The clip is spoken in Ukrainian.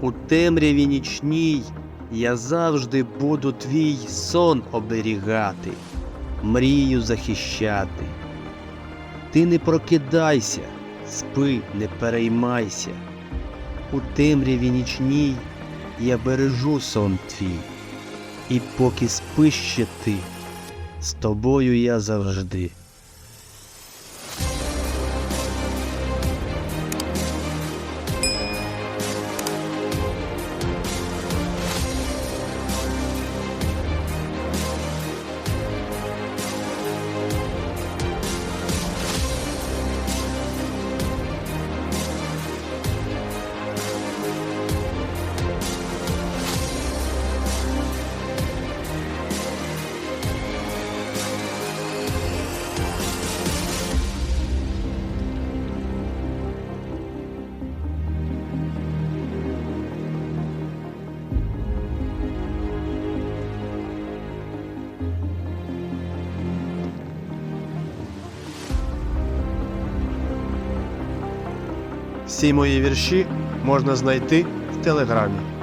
У темряві нічній я завжди буду твій сон оберігати, мрію захищати. Ти не прокидайся, спи, не переймайся. У темряві нічній я бережу сон твій, і поки спиш ще ти, з тобою я завжди. Всі мої вірші можна знайти в телеграмі.